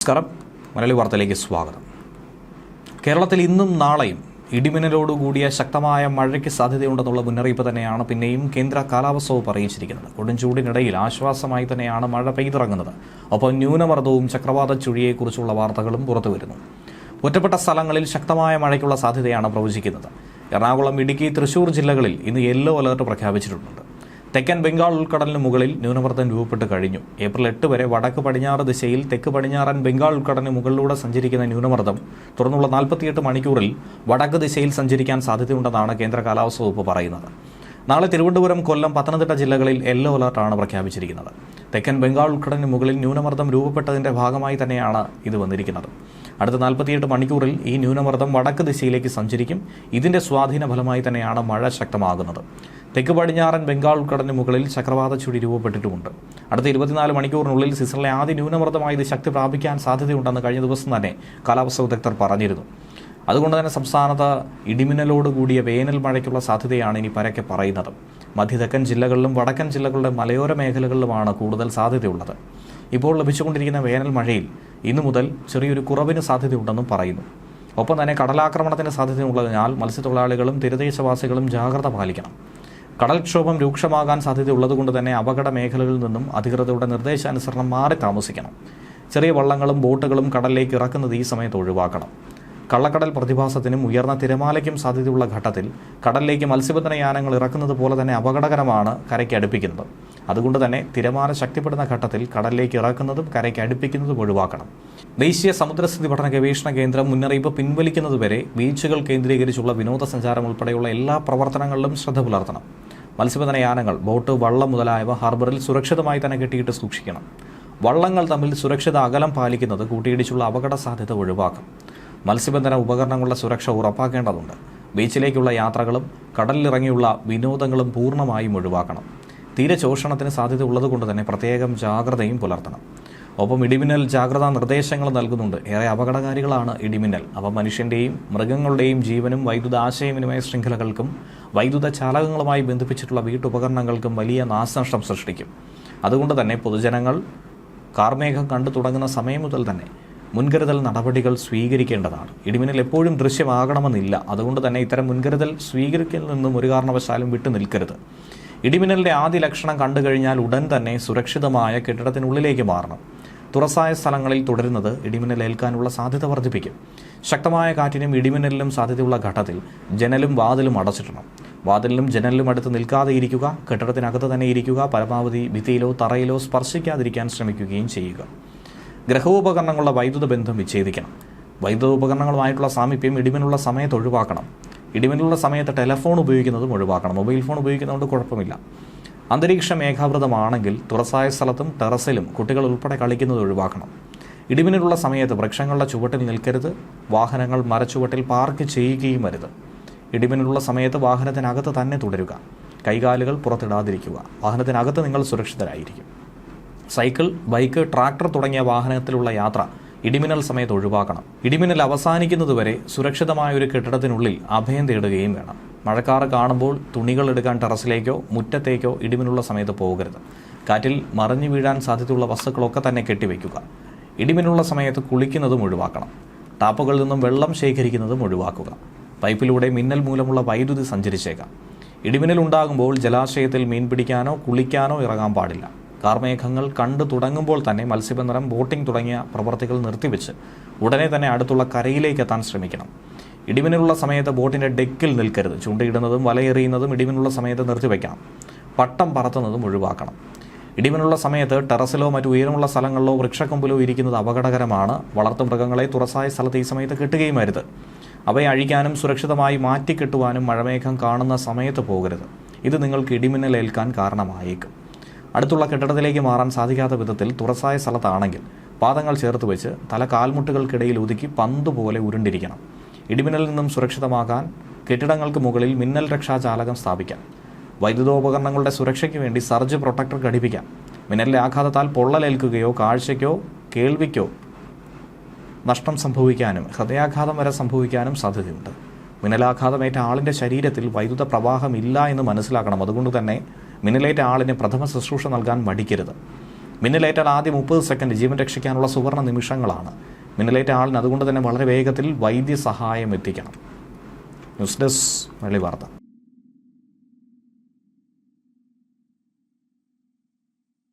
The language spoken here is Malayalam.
നമസ്കാരം. മലയാളി വാർത്തയിലേക്ക് സ്വാഗതം. കേരളത്തിൽ ഇന്നും നാളെയും ഇടിമിന്നലോടുകൂടിയ ശക്തമായ മഴയ്ക്ക് സാധ്യതയുണ്ടെന്നുള്ള മുന്നറിയിപ്പ് തന്നെയാണ് പിന്നെയും കേന്ദ്ര കാലാവസ്ഥ വകുപ്പ് അറിയിച്ചിരിക്കുന്നത്. കൊടുംചൂടിനിടയിൽ ആശ്വാസമായി തന്നെയാണ് മഴ പെയ്തിറങ്ങുന്നത്. ഒപ്പം ന്യൂനമർദ്ദവും ചക്രവാത ചുഴിയെക്കുറിച്ചുള്ള വാർത്തകളും പുറത്തുവരുന്നു. ഒറ്റപ്പെട്ട സ്ഥലങ്ങളിൽ ശക്തമായ മഴയ്ക്കുള്ള സാധ്യതയാണ് പ്രവചിക്കുന്നത്. എറണാകുളം ഇടുക്കി തൃശൂർ ജില്ലകളിൽ ഇന്ന് യെല്ലോ അലർട്ട് പ്രഖ്യാപിച്ചിട്ടുണ്ട്. തെക്കൻ ബംഗാൾ ഉൾക്കടലിന് മുകളിൽ ന്യൂനമർദ്ദം രൂപപ്പെട്ട് കഴിഞ്ഞു. ഏപ്രിൽ എട്ട് വരെ വടക്ക് പടിഞ്ഞാറ് ദിശയിൽ തെക്ക് പടിഞ്ഞാറൻ ബംഗാൾ ഉൾക്കടലിന് മുകളിലൂടെ സഞ്ചരിക്കുന്ന ന്യൂനമർദ്ദം തുടർന്നുള്ള നാൽപ്പത്തിയെട്ട് മണിക്കൂറിൽ വടക്ക് ദിശയിൽ സഞ്ചരിക്കാൻ സാധ്യതയുണ്ടെന്നാണ് കേന്ദ്ര കാലാവസ്ഥ വകുപ്പ് പറയുന്നത്. നാളെ തിരുവനന്തപുരം കൊല്ലം പത്തനംതിട്ട ജില്ലകളിൽ യെല്ലോ അലർട്ടാണ് പ്രഖ്യാപിച്ചിരിക്കുന്നത്. തെക്കൻ ബംഗാൾ ഉൾക്കടലിന് മുകളിൽ ന്യൂനമർദ്ദം രൂപപ്പെട്ടതിന്റെ ഭാഗമായി തന്നെയാണ് ഇത് വന്നിരിക്കുന്നത്. അടുത്ത നാൽപ്പത്തിയെട്ട് മണിക്കൂറിൽ ഈ ന്യൂനമർദ്ദം വടക്ക് ദിശയിലേക്ക് സഞ്ചരിക്കും. ഇതിന്റെ സ്വാധീന ഫലമായി തന്നെയാണ് മഴ ശക്തമാകുന്നത്. തെക്ക് പടിഞ്ഞാറൻ ബംഗാൾ ഉൾക്കടലിന് മുകളിൽ ചക്രവാത ചുഴി രൂപപ്പെട്ടിട്ടുമുണ്ട്. അടുത്ത ഇരുപത്തിനാല് മണിക്കൂറിനുള്ളിൽ സിസറിലെ ആദ്യ ന്യൂനമർദ്ദമായി ഇത് ശക്തി പ്രാപിക്കാൻ സാധ്യതയുണ്ടെന്ന് കഴിഞ്ഞ ദിവസം തന്നെ കാലാവസ്ഥാ വിദഗ്ധർ പറഞ്ഞിരുന്നു. അതുകൊണ്ട് തന്നെ സംസ്ഥാനത്ത് ഇടിമിന്നലോട് കൂടിയ വേനൽ മഴയ്ക്കുള്ള സാധ്യതയാണ് ഇനി പരക്കെ പറയുന്നത്. മധ്യതെക്കൻ ജില്ലകളിലും വടക്കൻ ജില്ലകളുടെ മലയോര മേഖലകളിലുമാണ് കൂടുതൽ സാധ്യതയുള്ളത്. ഇപ്പോൾ ലഭിച്ചുകൊണ്ടിരിക്കുന്ന വേനൽ മഴയിൽ ഇന്നു മുതൽ ചെറിയൊരു കുറവിന് സാധ്യതയുണ്ടെന്നും പറയുന്നു. ഒപ്പം തന്നെ കടലാക്രമണത്തിന് സാധ്യതയുള്ളതിനാൽ മത്സ്യത്തൊഴിലാളികളും തീരദേശവാസികളും ജാഗ്രത പാലിക്കണം. കടൽക്ഷോഭം രൂക്ഷമാകാൻ സാധ്യതയുള്ളതുകൊണ്ട് തന്നെ അപകട മേഖലകളിൽ നിന്നും അധികൃതരുടെ നിർദ്ദേശാനുസരണം മാറി താമസിക്കണം. ചെറിയ വള്ളങ്ങളും ബോട്ടുകളും കടലിലേക്ക് ഇറക്കുന്നത് ഈ സമയത്ത് ഒഴിവാക്കണം. കള്ളക്കടൽ പ്രതിഭാസത്തിനും ഉയർന്ന തിരമാലയ്ക്കും സാധ്യതയുള്ള ഘട്ടത്തിൽ കടലിലേക്ക് മത്സ്യബന്ധന യാനങ്ങൾ ഇറക്കുന്നത് പോലെ തന്നെ അപകടകരമാണ് കരയ്ക്ക് അടുപ്പിക്കുന്നത്. അതുകൊണ്ട് തന്നെ തിരമാല ശക്തിപ്പെടുന്ന ഘട്ടത്തിൽ കടലിലേക്ക് ഇറക്കുന്നതും കരയ്ക്ക് അടുപ്പിക്കുന്നതും ഒഴിവാക്കണം. ദേശീയ സമുദ്രസ്ഥിതി പഠന ഗവേഷണ കേന്ദ്രം മുന്നറിയിപ്പ് പിൻവലിക്കുന്നതുവരെ ബീച്ചുകൾ കേന്ദ്രീകരിച്ചുള്ള വിനോദസഞ്ചാരം ഉൾപ്പെടെയുള്ള എല്ലാ പ്രവർത്തനങ്ങളിലും ശ്രദ്ധ പുലർത്തണം. മത്സ്യബന്ധന യാനങ്ങൾ ബോട്ട് വള്ളം മുതലായവ ഹാർബറിൽ സുരക്ഷിതമായി തന്നെ കെട്ടിയിട്ട് സൂക്ഷിക്കണം. വള്ളങ്ങൾ തമ്മിൽ സുരക്ഷിത അകലം പാലിക്കുന്നത് കൂട്ടിയിടിച്ചുള്ള അപകട സാധ്യത ഒഴിവാക്കും. മത്സ്യബന്ധന ഉപകരണങ്ങളുടെ സുരക്ഷ ഉറപ്പാക്കേണ്ടതുണ്ട്. ബീച്ചിലേക്കുള്ള യാത്രകളും കടലിലിറങ്ങിയുള്ള വിനോദങ്ങളും പൂർണമായും ഒഴിവാക്കണം. തീരെ ചൂഷണത്തിന് സാധ്യത ഉള്ളതുകൊണ്ട് തന്നെ പ്രത്യേകം ജാഗ്രതയും പുലർത്തണം. ഒപ്പം ഇടിമിന്നൽ ജാഗ്രതാ നിർദ്ദേശങ്ങൾ നൽകുന്നുണ്ട്. ഏറെ അപകടകാരികളാണ് ഇടിമിന്നൽ. അവ മനുഷ്യന്റെയും മൃഗങ്ങളുടെയും ജീവനും വൈദ്യുത ആശയവിനിമയ ശൃംഖലകൾക്കും വൈദ്യുത ചാലകങ്ങളുമായി ബന്ധിപ്പിച്ചിട്ടുള്ള വീട്ടുപകരണങ്ങൾക്കും വലിയ നാശനഷ്ടം സൃഷ്ടിക്കും. അതുകൊണ്ട് തന്നെ പൊതുജനങ്ങൾ കാർമേഘം കണ്ടു തുടങ്ങുന്ന സമയം മുതൽ തന്നെ മുൻകരുതൽ നടപടികൾ സ്വീകരിക്കേണ്ടതാണ്. ഇടിമിന്നൽ എപ്പോഴും ദൃശ്യമാകണമെന്നില്ല. അതുകൊണ്ട് തന്നെ ഇത്തരം മുൻകരുതൽ സ്വീകരിക്കുന്നതിൽ നിന്നും ഒരു കാരണവശാലും വിട്ടു നിൽക്കരുത് ഇടിമിന്നലിന്റെ ആദ്യ ലക്ഷണം കണ്ടു കഴിഞ്ഞാൽ ഉടൻ തന്നെ സുരക്ഷിതമായ കെട്ടിടത്തിനുള്ളിലേക്ക് മാറണം. തുറസായ സ്ഥലങ്ങളിൽ തുടരുന്നത് ഇടിമിന്നൽ ഏൽക്കാനുള്ള സാധ്യത വർദ്ധിപ്പിക്കും. ശക്തമായ കാറ്റിനും ഇടിമിന്നലിനും സാധ്യതയുള്ള ഘട്ടത്തിൽ ജനലും വാതിലും അടച്ചിടണം. വാതിലിലും ജനലിലും അടുത്ത് നിൽക്കാതെ ഇരിക്കുക കെട്ടിടത്തിനകത്ത് തന്നെ ഇരിക്കുക പരമാവധി ഭിത്തിയിലോ തറയിലോ സ്പർശിക്കാതിരിക്കാൻ ശ്രമിക്കുകയും ചെയ്യുക. ഗ്രഹോപകരണങ്ങളുടെ വൈദ്യുത ബന്ധം വിച്ഛേദിക്കണം. വൈദ്യുത ഉപകരണങ്ങളുമായിട്ടുള്ള സാമീപ്യം ഇടിമിനുള്ള സമയത്ത് ഒഴിവാക്കണം. ഇടിമിന്നലുള്ള സമയത്ത് ടെലഫോൺ ഉപയോഗിക്കുന്നതും ഒഴിവാക്കണം. മൊബൈൽ ഫോൺ ഉപയോഗിക്കുന്നതുകൊണ്ട് കുഴപ്പമില്ല. അന്തരീക്ഷ മേഘാവൃതമാണെങ്കിൽ തുറസായ സ്ഥലത്തും ടെറസിലും കുട്ടികൾ ഉൾപ്പെടെ കളിക്കുന്നത് ഒഴിവാക്കണം. ഇടിമിന്നലുള്ള സമയത്ത് വൃക്ഷങ്ങളുടെ ചുവട്ടിൽ നിൽക്കരുത്. വാഹനങ്ങൾ മരച്ചുവട്ടിൽ പാർക്ക് ചെയ്യുകയും വരുത് ഇടിമിന്നലുള്ള സമയത്ത് വാഹനത്തിനകത്ത് തന്നെ തുടരുക. കൈകാലുകൾ പുറത്തിടാതിരിക്കുക. വാഹനത്തിനകത്ത് നിങ്ങൾ സുരക്ഷിതരായിരിക്കും. സൈക്കിൾ ബൈക്ക് ട്രാക്ടർ തുടങ്ങിയ വാഹനത്തിലുള്ള യാത്ര ഇടിമിന്നൽ സമയത്ത് ഒഴിവാക്കണം. ഇടിമിന്നൽ അവസാനിക്കുന്നതുവരെ സുരക്ഷിതമായ ഒരു കെട്ടിടത്തിനുള്ളിൽ അഭയം തേടുകയും വേണം. മഴക്കാറ് കാണുമ്പോൾ തുണികൾ എടുക്കാൻ ടെറസിലേക്കോ മുറ്റത്തേക്കോ ഇടിമിന്നുള്ള സമയത്ത് പോകരുത്. കാറ്റിൽ മറിഞ്ഞു വീഴാൻ സാധ്യതയുള്ള വസ്തുക്കളൊക്കെ തന്നെ കെട്ടിവെക്കുക ഇടിമിന്നുള്ള സമയത്ത് കുളിക്കുന്നതും ഒഴിവാക്കണം. ടാപ്പുകളിൽ നിന്നും വെള്ളം ശേഖരിക്കുന്നതും ഒഴിവാക്കുക. പൈപ്പിലൂടെ മിന്നൽ മൂലമുള്ള വൈദ്യുതി സഞ്ചരിച്ചേക്കാം. ഇടിമിന്നൽ ഉണ്ടാകുമ്പോൾ ജലാശയത്തിൽ മീൻ പിടിക്കാനോ കുളിക്കാനോ ഇറങ്ങാൻ പാടില്ല. കാർമേഘങ്ങൾ കണ്ടു തുടങ്ങുമ്പോൾ തന്നെ മത്സ്യബന്ധനം ബോട്ടിംഗ് തുടങ്ങിയ പ്രവർത്തികൾ നിർത്തിവെച്ച് ഉടനെ തന്നെ അടുത്തുള്ള കരയിലേക്ക് എത്താൻ ശ്രമിക്കണം. ഇടിമിന്നലുള്ള സമയത്ത് ബോട്ടിന്റെ ഡെക്കിൽ നിൽക്കരുത്. ചൂണ്ടയിടുന്നതും വലയെറിയുന്നതും ഇടിമിനുള്ള സമയത്ത് നിർത്തിവെക്കണം. പട്ടം പറത്തുന്നതും ഒഴിവാക്കണം. ഇടിമിനുള്ള സമയത്ത് ടെറസിലോ മറ്റു ഉയരമുള്ള സ്ഥലങ്ങളിലോ വൃക്ഷക്കൊമ്പിലോ ഇരിക്കുന്നത് അപകടകരമാണ്. വളർത്തുമൃഗങ്ങളെ തുറസായ സ്ഥലത്ത് ഈ സമയത്ത് കിട്ടുകയും അരുത്. അവയെ അഴിക്കാനും സുരക്ഷിതമായി മാറ്റിക്കെട്ടുവാനും മഴമേഘം കാണുന്ന സമയത്ത് പോകരുത്. ഇത് നിങ്ങൾക്ക് ഇടിമിന്നൽ ഏൽക്കാൻ കാരണമായേക്കും. അടുത്തുള്ള കെട്ടിടത്തിലേക്ക് മാറാൻ സാധിക്കാത്ത വിധത്തിൽ തുറസായ സ്ഥലത്താണെങ്കിൽ പാദങ്ങൾ ചേർത്ത് വെച്ച് തല കാൽമുട്ടുകൾക്കിടയിൽ ഒതുക്കി പന്ത് പോലെ ഉരുണ്ടിരിക്കണം. ഇടിമിന്നലിൽ നിന്നും സുരക്ഷിതമാകാൻ കെട്ടിടങ്ങൾക്ക് മുകളിൽ മിന്നൽ രക്ഷാചാലകം സ്ഥാപിക്കാം. വൈദ്യുതോപകരണങ്ങളുടെ സുരക്ഷയ്ക്ക് വേണ്ടി സർജ് പ്രൊട്ടക്ടർ ഘടിപ്പിക്കാം. മിന്നലിലെ ആഘാതത്താൽ പൊള്ളലേൽക്കുകയോ കാഴ്ചയ്ക്കോ കേൾവിക്കോ നഷ്ടം സംഭവിക്കാനും ഹൃദയാഘാതം വരെ സംഭവിക്കാനും സാധ്യതയുണ്ട്. മിന്നലാഘാതമേറ്റ ആളിന്റെ ശരീരത്തിൽ വൈദ്യുത പ്രവാഹമില്ല എന്ന് മനസ്സിലാക്കണം. അതുകൊണ്ട് തന്നെ മിന്നലേറ്റ ആളിന് പ്രഥമ ശുശ്രൂഷ നൽകാൻ മടിക്കരുത്. മിന്നലേറ്റാൽ ആദ്യം മുപ്പത് സെക്കൻഡ് ജീവൻ രക്ഷിക്കാനുള്ള സുവർണ നിമിഷങ്ങളാണ്. മിന്നലേറ്റ ആളിന് അതുകൊണ്ട് തന്നെ വളരെ വേഗത്തിൽ വൈദ്യസഹായം എത്തിക്കണം. ന്യൂസ് ഡെസ്ക് വെള്ളി വാർത്ത